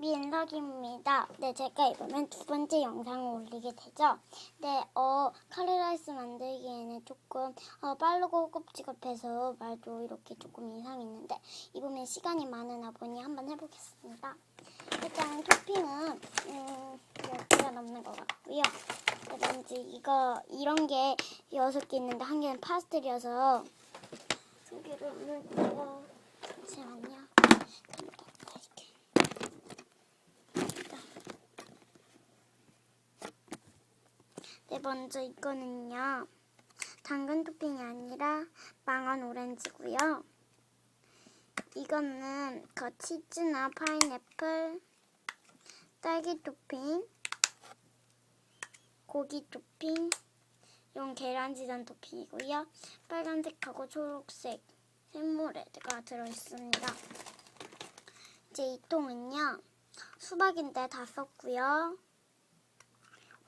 민석입니다. 네, 제가 이번엔 두 번째 영상을 올리게 되죠. 네, 어, 카레라이스 만들기에는 조금 어, 빠르고 꼽지겁해서 말도 이렇게 조금 이상이 있는데 이번엔 시간이 많으나 보니 한번 해보겠습니다. 일단 토핑은 음, 10개가 넘는 것 같고요. 왠지 이거 이런 게 여섯 개 있는데 한 개는 파스텔이어서 두 개를 올릴게요. 잠시만요. 이렇게. 네, 먼저 이거는요. 당근 토핑이 아니라 망원 오렌지고요. 이거는 그 치즈나 파인애플, 딸기 토핑, 고기 토핑, 이건 계란지단 토핑이고요. 빨간색하고 초록색 샘물에가 들어있습니다. 이제 이 통은요. 수박인데 다 썼고요.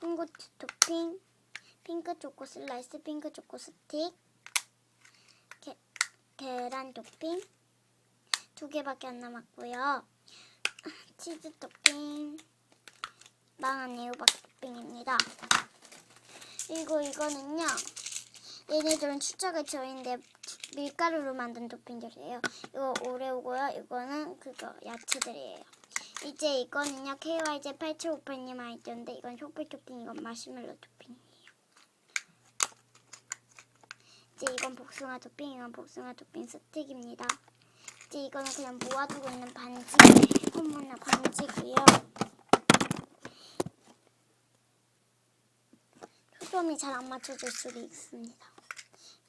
홍고추 토핑, 핑크 초코 슬라이스, 핑크 초코 스틱, 게, 계란 토핑 두 개밖에 안 남았고요. 치즈 토핑, 망한 애호박 토핑입니다. 그리고 이거는요. 얘네들은 추적의 저인데 밀가루로 만든 토핑들이에요. 이거 오레오고요. 이거는 그거 야채들이에요. 이제 이거는요. KYJ 8758님 아이디어인데 이건 촛불 토핑, 이건 마시멜로 토핑이에요. 이제 이건 복숭아 토핑, 이건 복숭아 토핑 스틱입니다. 이제 이거는 그냥 모아두고 있는 반지, 어머나 반지고요. 초점이 잘 안 맞춰질 수도 있습니다.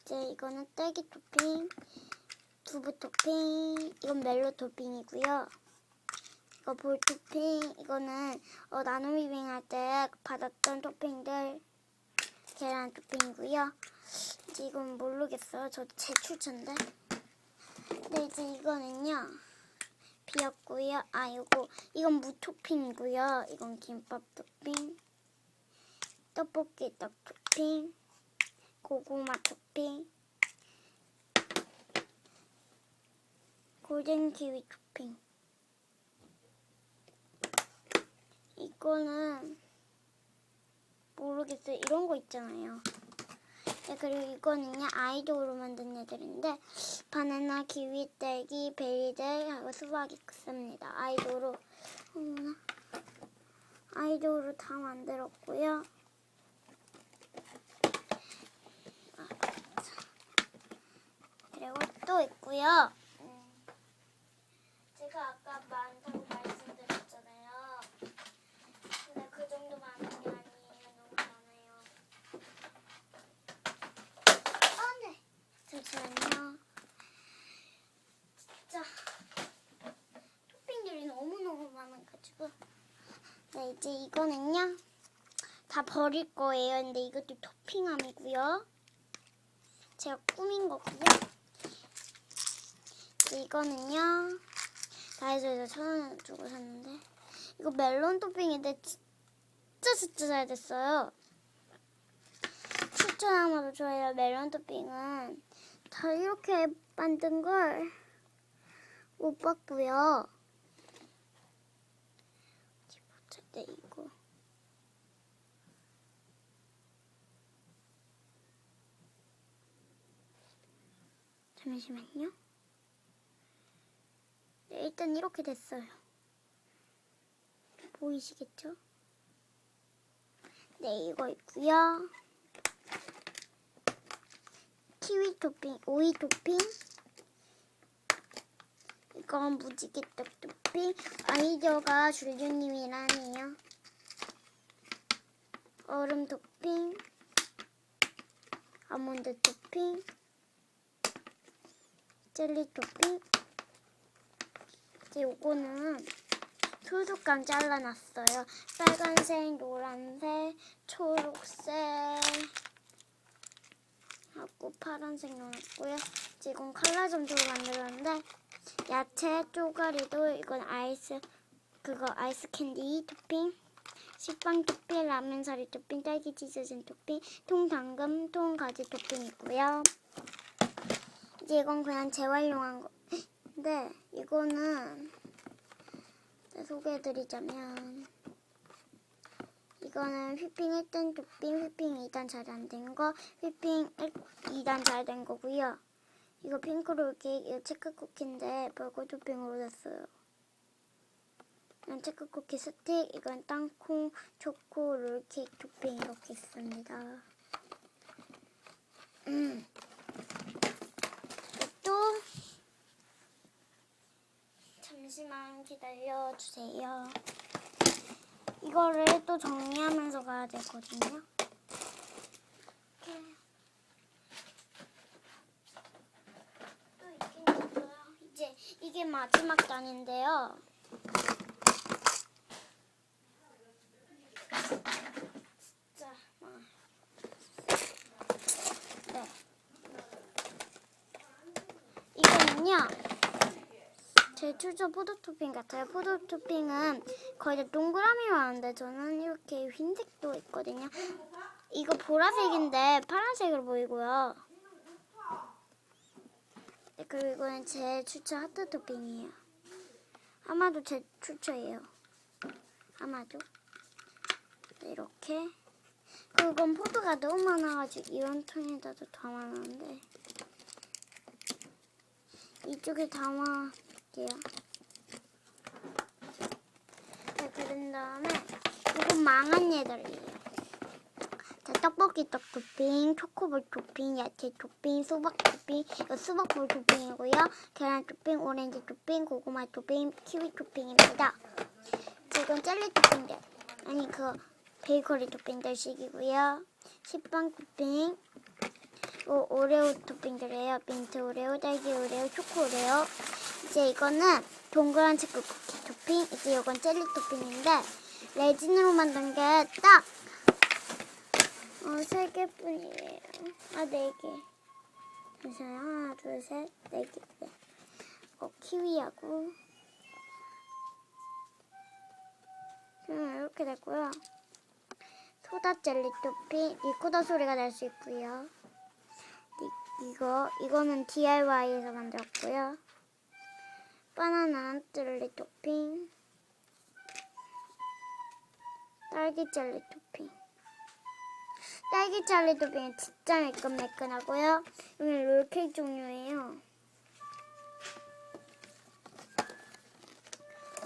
이제 이거는 딸기 토핑, 두부 토핑, 이건 멜로 토핑이고요. 이거 볼 토핑, 이거는 어, 나눔 비빙 할때 받았던 토핑들 계란 토핑이고요. 이건 모르겠어요. 저제 출처인데. 네, 이제 이거는요. 비었고요. 아, 이거 이건 무 토핑이고요. 이건 김밥 토핑. 떡볶이 떡 토핑, 고구마 토핑, 골든 키위 토핑. 이거는 모르겠어요. 이런 거 있잖아요. 네, 그리고 이거는요 아이돌로 만든 애들인데 바나나, 키위, 딸기, 베리들 하고 수박이 있습니다. 아이돌로 어머나 아이돌로 다 만들었고요. 그리고 또 있고요. 음, 제가 아까 많다고 말씀드렸잖아요. 근데 그 정도 많은 게 아니에요. 너무 많아요. 아, 네. 잠시만요. 진짜 토핑들이 너무너무 네, 이제 이거는요. 다 버릴 거예요. 근데 이것도 토핑함이고요. 제가 꾸민 거고요. 이거는요. 다이소에서 천원 주고 샀는데 이거 멜론 토핑인데 진짜 진짜 잘 됐어요. 추천하면도 좋아요. 멜론 토핑은 다 이렇게 만든 걸 못 봤고요. 어디 네, 이거. 잠시만요. 네, 일단 이렇게 됐어요. 보이시겠죠? 네, 이거 있고요. 키위 토핑, 오이 토핑. 이건 무지개떡 토핑. 아이디어가 줄줄님이라네요. 얼음 토핑. 아몬드 토핑. 젤리 토핑. 이제 요거는 소속감 잘라놨어요. 빨간색, 노란색, 초록색 하고 파란색 넣었고요. 이제 이건 칼라점토로 만들었는데 야채 쪼가리도 이건 아이스 그거 아이스 캔디 토핑 식빵 토핑, 라면 사리 토핑, 딸기 치즈진 토핑, 통 당근, 통 가지 토핑 있고요. 이제 이건 그냥 재활용한 거. 근데 이거는 소개해드리자면 이거는 휘핑 1단 토핑, 휘핑 2단 잘 안 된 거, 휘핑 2단 잘 된 거고요. 이거 핑크롤 케이크, 체크 쿠키인데 벌거 토핑으로 샀어요. 이건 체크 쿠키 스틱, 이건 땅콩, 초코, 롤 케이크 토핑 이렇게 있습니다. 음. 또 잠시만 기다려 주세요. 이거를 또 정리하면서 가야 되거든요. 이렇게. 또 있긴 있어요. 이게 마지막 단인데요. 진짜 막. 네. 이거는요. 제 출처 포도 토핑 같아요. 포도 토핑은 거의 다 동그라미로 하는데 저는 이렇게 흰색도 있거든요. 이거 보라색인데 파란색으로 보이고요. 네, 그리고 이거는 제 추천 하트 토핑이에요. 아마도 제 추천이에요. 아마도. 네, 이렇게. 이건 포도가 너무 많아가지고 이런 통에다도 담아놨는데 이쪽에 담아볼게요. 네, 그런 다음에 이건 망한 얘들이에요. 자, 떡볶이 떡 토핑, 초 코볼 토핑, 야채 토핑, 수박 토핑, 수박볼 토핑이고요. 계란 토핑, 오렌지 토핑, 고구마 토핑, 키위 토핑입니다. 지금 젤리 토핑들, 아니 그 베이커리 토핑들 식이고요. 식빵 토핑, 오, 오레오 토핑들이에요. 민트 오레오, 딸기 오레오, 초코 오레오. 이제 이거는 동그란 체크 쿠키 토핑, 이제 이건 젤리 토핑인데 레진으로 만든 게 딱 어, 세 개뿐이에요. 아, 네 개. 잠시만요. 하나, 둘, 셋, 네 개. 네. 어, 키위하고. 음, 이렇게 됐고요. 소다 젤리 토핑, 리코더 소리가 날 수 있고요. 이, 이거, 이거는 DIY에서 만들었고요. 바나나 젤리 토핑. 딸기 젤리 토핑. 딸기 젤리 토핑은 진짜 매끈매끈하고요. 이건 롤케이크 종류예요.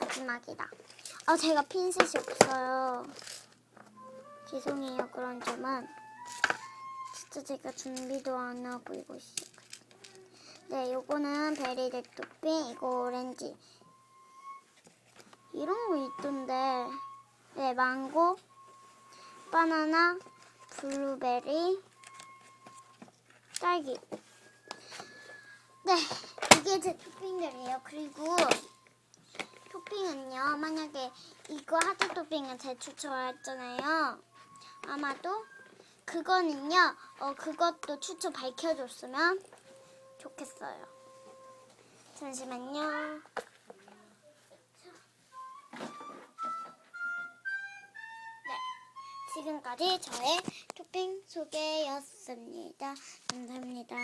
마지막이다. 아, 제가 핀셋이 없어요. 죄송해요, 그런 점은. 진짜 제가 준비도 안 하고 이거 있어요. 네, 요거는 베리들 토핑, 이거 오렌지. 이런 거 있던데. 네, 망고, 바나나, 블루베리, 딸기. 네, 이게 제 토핑들이에요. 그리고 토핑은요, 만약에 이거 하트 토핑은 제 추천했잖아요. 아마도 그거는요, 어, 그것도 추천 밝혀줬으면 좋겠어요. 잠시만요. 지금까지 저의 토핑 소개였습니다. 감사합니다.